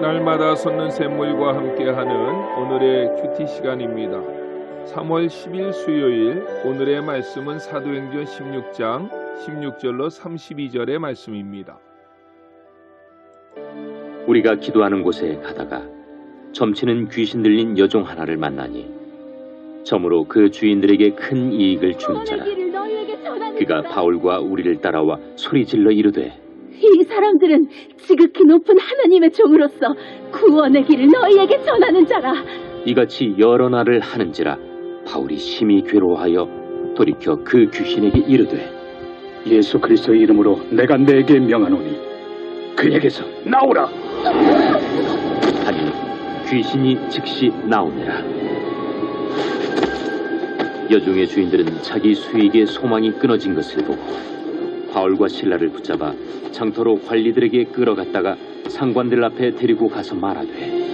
날마다 솟는 샘물과 함께하는 오늘의 큐티 시간입니다. 3월 10일 수요일 오늘의 말씀은 사도행전 16장 16절로 32절의 말씀입니다. 우리가 기도하는 곳에 가다가 점치는 귀신 들린 여종 하나를 만나니 점으로 그 주인들에게 큰 이익을 주는 자라 그가. 바울과 우리를 따라와 소리 질러 이르되 이 사람들은 지극히 높은 하나님의 종으로서 구원의 길을 너희에게 전하는 자라. 이같이 여러 날을 하는지라 바울이 심히 괴로워하여 돌이켜 그 귀신에게 이르되 예수 그리스도의 이름으로 내가 내게 명하노니 그에게서 나오라. 하니 귀신이 즉시 나오니라 여종의 주인들은 자기 수익의 소망이 끊어진 것을 보고 바울과 신라를 붙잡아 장터로 관리들에게 끌어갔다가 상관들 앞에 데리고 가서 말하되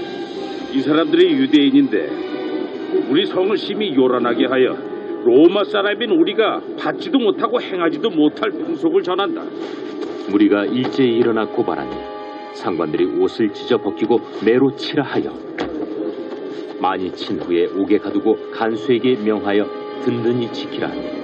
이 사람들이 유대인인데 우리 성을 심히 요란하게 하여 로마 사람인 우리가 받지도 못하고 행하지도 못할 풍속을 전한다. 무리가 일제히 일어나 고발하니 상관들이 옷을 찢어 벗기고 매로 치라 하여 많이 친 후에 옥에 가두고 간수에게 명하여 든든히 지키라 하니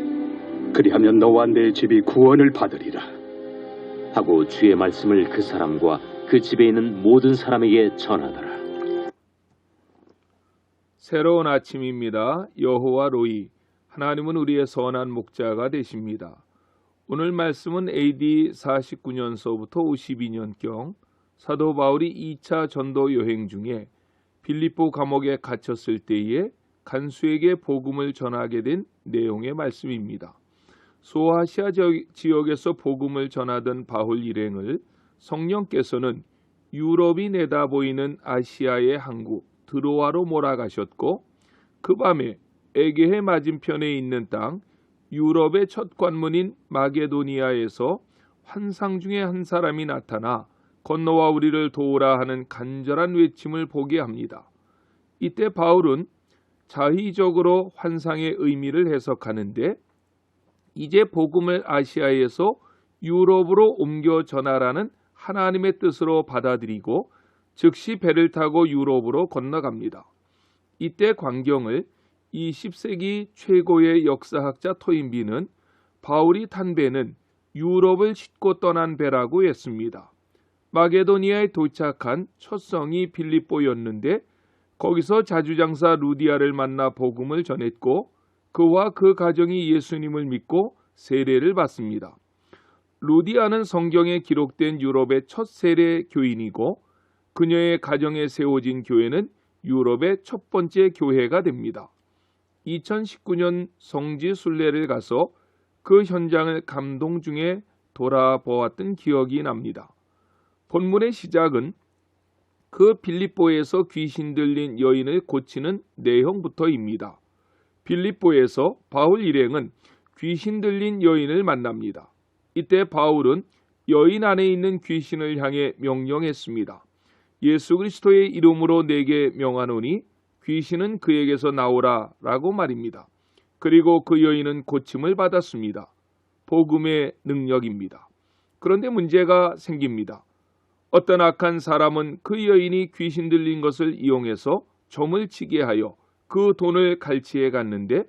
그리하면 너와 내 집이 구원을 받으리라. 하고 주의 말씀을 그 사람과 그 집에 있는 모든 사람에게 전하더라. 새로운 아침입니다. 여호와 로이 하나님은 우리의 선한 목자가 되십니다. 오늘 말씀은 AD 49년서부터 52년경 사도 바울이 2차 전도 여행 중에 빌립보 감옥에 갇혔을 때에 간수에게 복음을 전하게 된 내용의 말씀입니다. 소아시아 지역에서 복음을 전하던 바울 일행을 성령께서는 유럽이 내다보이는 아시아의 항구 드로아로 몰아가셨고 그 밤에 에게해 맞은편에 있는 땅 유럽의 첫 관문인 마게도니아에서 환상 중에 한 사람이 나타나 건너와 우리를 도우라 하는 간절한 외침을 보게 합니다. 이때 바울은 자의적으로 환상의 의미를 해석하는데 이제 복음을 아시아에서 유럽으로 옮겨 전하라는 하나님의 뜻으로 받아들이고 즉시 배를 타고 유럽으로 건너갑니다. 이때 광경을 20세기 최고의 역사학자 토인비는 바울이 탄 배는 유럽을 싣고 떠난 배라고 했습니다. 마게도니아에 도착한 첫 성이 빌립보였는데 거기서 자주장사 루디아를 만나 복음을 전했고 그와 그 가정이 예수님을 믿고 세례를 받습니다. 루디아는 성경에 기록된 유럽의 첫 세례 교인이고 그녀의 가정에 세워진 교회는 유럽의 첫 번째 교회가 됩니다. 2019년 성지 순례를 가서 그 현장을 감동 중에 돌아보았던 기억이 납니다. 본문의 시작은 그 빌립보에서 귀신 들린 여인을 고치는 내용부터입니다. 빌립보에서 바울 일행은 귀신 들린 여인을 만납니다. 이때 바울은 여인 안에 있는 귀신을 향해 명령했습니다. 예수 그리스도의 이름으로 내게 명하노니 귀신은 그에게서 나오라 라고 말입니다. 그리고 그 여인은 고침을 받았습니다. 복음의 능력입니다. 그런데 문제가 생깁니다. 어떤 악한 사람은 그 여인이 귀신 들린 것을 이용해서 점을 치게 하여 그 돈을 갈취해 갔는데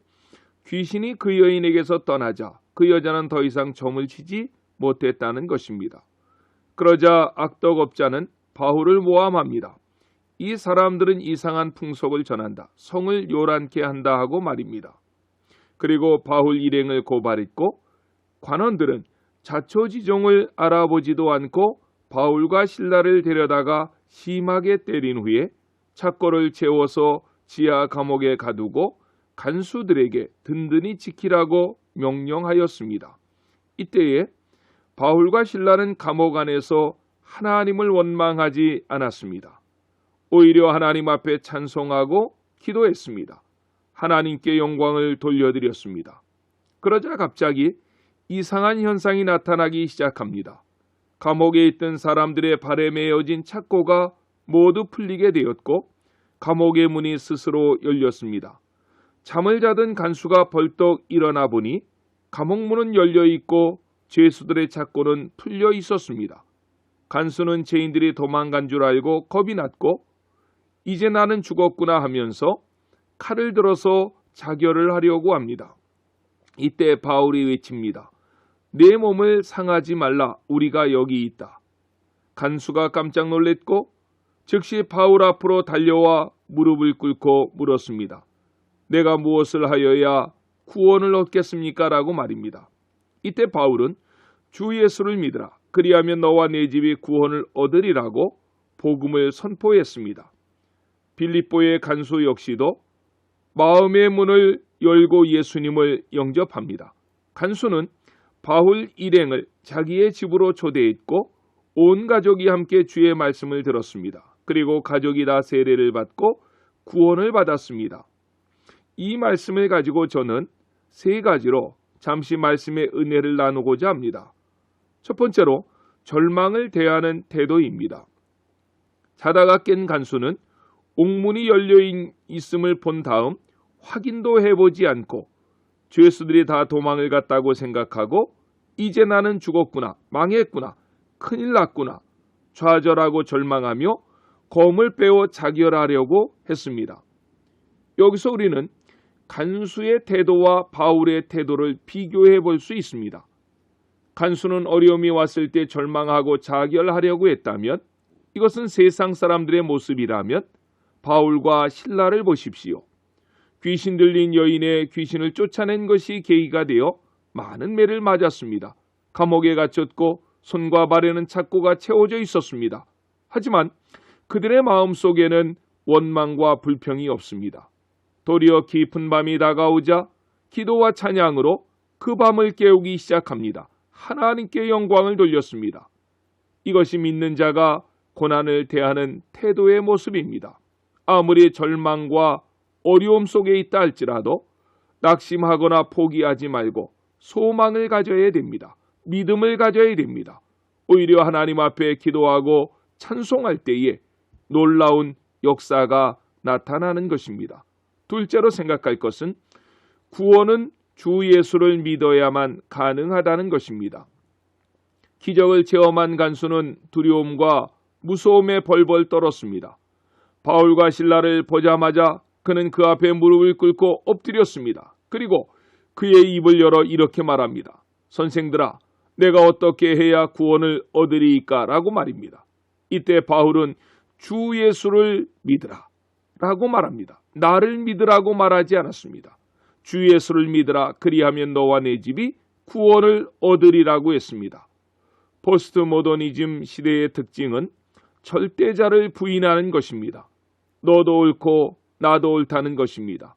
귀신이 그 여인에게서 떠나자 그 여자는 더 이상 점을 치지 못했다는 것입니다. 그러자 악덕업자는 바울을 모함합니다. 이 사람들은 이상한 풍속을 전한다. 성을 요란케 한다 하고 말입니다. 그리고 바울 일행을 고발했고 관원들은 자초지종을 알아보지도 않고 바울과 신라를 데려다가 심하게 때린 후에 착고를 채워서 지하 감옥에 가두고 간수들에게 든든히 지키라고 명령하였습니다. 이때에 바울과 신라는 감옥 안에서 하나님을 원망하지 않았습니다. 오히려 하나님 앞에 찬송하고 기도했습니다. 하나님께 영광을 돌려드렸습니다. 그러자 갑자기 이상한 현상이 나타나기 시작합니다. 감옥에 있던 사람들의 발에 매어진 착고가 모두 풀리게 되었고 감옥의 문이 스스로 열렸습니다. 잠을 자던 간수가 벌떡 일어나 보니 감옥문은 열려 있고 죄수들의 착고는 풀려 있었습니다. 간수는 죄인들이 도망간 줄 알고 겁이 났고 이제 나는 죽었구나 하면서 칼을 들어서 자결을 하려고 합니다. 이때 바울이 외칩니다. 내 몸을 상하지 말라. 우리가 여기 있다. 간수가 깜짝 놀랬고 즉시 바울 앞으로 달려와 무릎을 꿇고 물었습니다. 내가 무엇을 하여야 구원을 얻겠습니까? 라고 말입니다. 이때 바울은 주 예수를 믿으라. 그리하면 너와 내 집이 구원을 얻으리라고 복음을 선포했습니다. 빌립보의 간수 역시도 마음의 문을 열고 예수님을 영접합니다. 간수는 바울 일행을 자기의 집으로 초대했고 온 가족이 함께 주의 말씀을 들었습니다. 그리고 가족이 다 세례를 받고 구원을 받았습니다. 이 말씀을 가지고 저는 세 가지로 잠시 말씀의 은혜를 나누고자 합니다. 첫 번째로 절망을 대하는 태도입니다. 자다가 깬 간수는 옥문이 열려 있음을 본 다음 확인도 해보지 않고 죄수들이 다 도망을 갔다고 생각하고 이제 나는 죽었구나, 망했구나, 큰일 났구나, 좌절하고 절망하며 검을 빼어 자결하려고 했습니다. 여기서 우리는 간수의 태도와 바울의 태도를 비교해 볼 수 있습니다. 간수는 어려움이 왔을 때 절망하고 자결하려고 했다면 이것은 세상 사람들의 모습이라면 바울과 신라를 보십시오. 귀신 들린 여인의 귀신을 쫓아낸 것이 계기가 되어 많은 매를 맞았습니다. 감옥에 갇혔고 손과 발에는 착고가 채워져 있었습니다. 하지만 그들의 마음 속에는 원망과 불평이 없습니다. 도리어 깊은 밤이 다가오자 기도와 찬양으로 그 밤을 깨우기 시작합니다. 하나님께 영광을 돌렸습니다. 이것이 믿는 자가 고난을 대하는 태도의 모습입니다. 아무리 절망과 어려움 속에 있다 할지라도 낙심하거나 포기하지 말고 소망을 가져야 됩니다. 믿음을 가져야 됩니다. 오히려 하나님 앞에 기도하고 찬송할 때에 놀라운 역사가 나타나는 것입니다. 둘째로 생각할 것은 구원은 주 예수를 믿어야만 가능하다는 것입니다. 기적을 체험한 간수는 두려움과 무서움에 벌벌 떨었습니다. 바울과 신라를 보자마자 그는 그 앞에 무릎을 꿇고 엎드렸습니다. 그리고 그의 입을 열어 이렇게 말합니다. 선생들아, 내가 어떻게 해야 구원을 얻으리이까? 라고 말입니다. 이때 바울은 주 예수를 믿으라. 라고 말합니다. 나를 믿으라고 말하지 않았습니다. 주 예수를 믿으라. 그리하면 너와 내 집이 구원을 얻으리라고 했습니다. 포스트 모더니즘 시대의 특징은 절대자를 부인하는 것입니다. 너도 옳고 나도 옳다는 것입니다.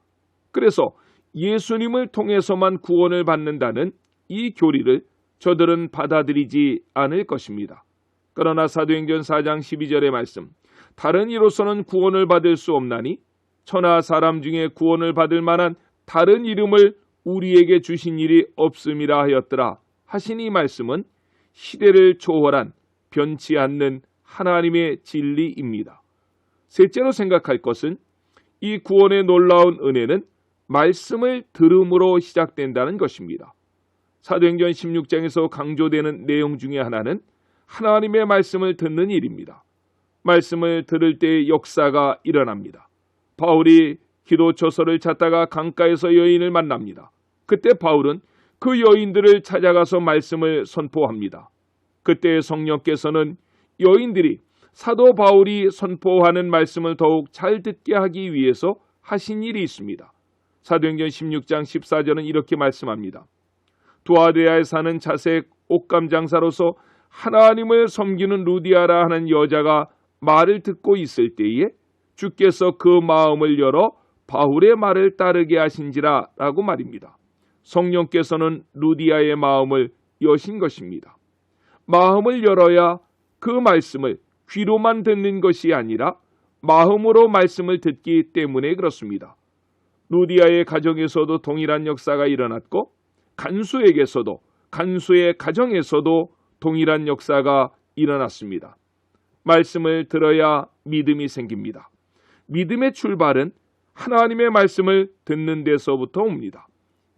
그래서 예수님을 통해서만 구원을 받는다는 이 교리를 저들은 받아들이지 않을 것입니다. 그러나 사도행전 4장 12절의 말씀 다른 이로서는 구원을 받을 수 없나니 천하 사람 중에 구원을 받을 만한 다른 이름을 우리에게 주신 일이 없음이라 하였더라 하신 이 말씀은 시대를 초월한 변치 않는 하나님의 진리입니다. 셋째로 생각할 것은 이 구원의 놀라운 은혜는 말씀을 들음으로 시작된다는 것입니다. 사도행전 16장에서 강조되는 내용 중에 하나는 하나님의 말씀을 듣는 일입니다. 말씀을 들을 때 역사가 일어납니다. 바울이 기도 처서를 찾다가 강가에서 여인을 만납니다. 그때 바울은 그 여인들을 찾아가서 말씀을 선포합니다. 그때 성령께서는 여인들이 사도 바울이 선포하는 말씀을 더욱 잘 듣게 하기 위해서 하신 일이 있습니다. 사도행전 16장 14절은 이렇게 말씀합니다. 두아데아에 사는 자색 옷감 장사로서 하나님을 섬기는 루디아라 하는 여자가 말을 듣고 있을 때에 주께서 그 마음을 열어 바울의 말을 따르게 하신지라 라고 말입니다. 성령께서는 루디아의 마음을 여신 것입니다. 마음을 열어야 그 말씀을 귀로만 듣는 것이 아니라 마음으로 말씀을 듣기 때문에 그렇습니다. 루디아의 가정에서도 동일한 역사가 일어났고 간수에게서도 간수의 가정에서도 동일한 역사가 일어났습니다. 말씀을 들어야 믿음이 생깁니다. 믿음의 출발은 하나님의 말씀을 듣는 데서부터 옵니다.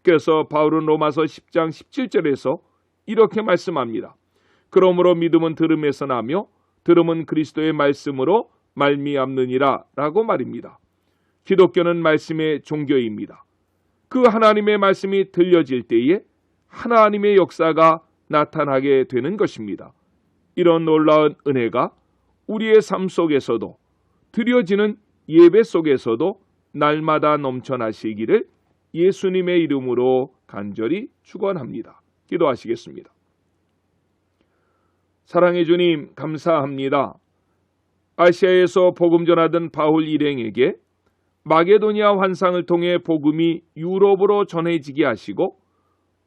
그래서 바울은 로마서 10장 17절에서 이렇게 말씀합니다. 그러므로 믿음은 들음에서 나며 들음은 그리스도의 말씀으로 말미암느니라 라고 말입니다. 기독교는 말씀의 종교입니다. 그 하나님의 말씀이 들려질 때에 하나님의 역사가 나타나게 되는 것입니다. 이런 놀라운 은혜가 우리의 삶 속에서도 드려지는 예배 속에서도 날마다 넘쳐나시기를 예수님의 이름으로 간절히 축원합니다. 기도하시겠습니다. 사랑해 주님 감사합니다. 아시아에서 복음 전하던 바울 일행에게 마게도니아 환상을 통해 복음이 유럽으로 전해지게 하시고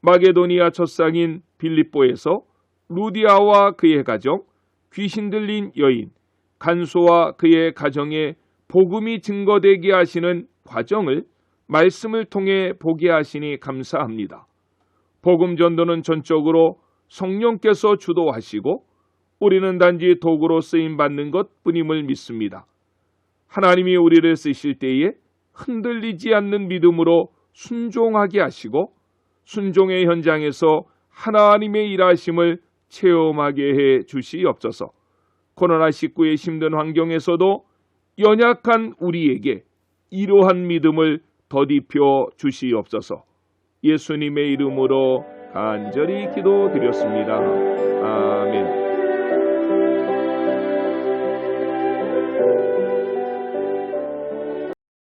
마게도니아 첫상인 빌립보에서 루디아와 그의 가정, 귀신 들린 여인, 간소와 그의 가정에 복음이 증거되게 하시는 과정을 말씀을 통해 보게 하시니 감사합니다. 복음 전도는 전적으로 성령께서 주도하시고 우리는 단지 도구로 쓰임 받는 것 뿐임을 믿습니다. 하나님이 우리를 쓰실 때에 흔들리지 않는 믿음으로 순종하게 하시고 순종의 현장에서 하나님의 일하심을 체험하게 해 주시옵소서. 코로나19의 힘든 환경에서도 연약한 우리에게 이러한 믿음을 더디펴 주시옵소서. 예수님의 이름으로 간절히 기도드렸습니다. 아멘.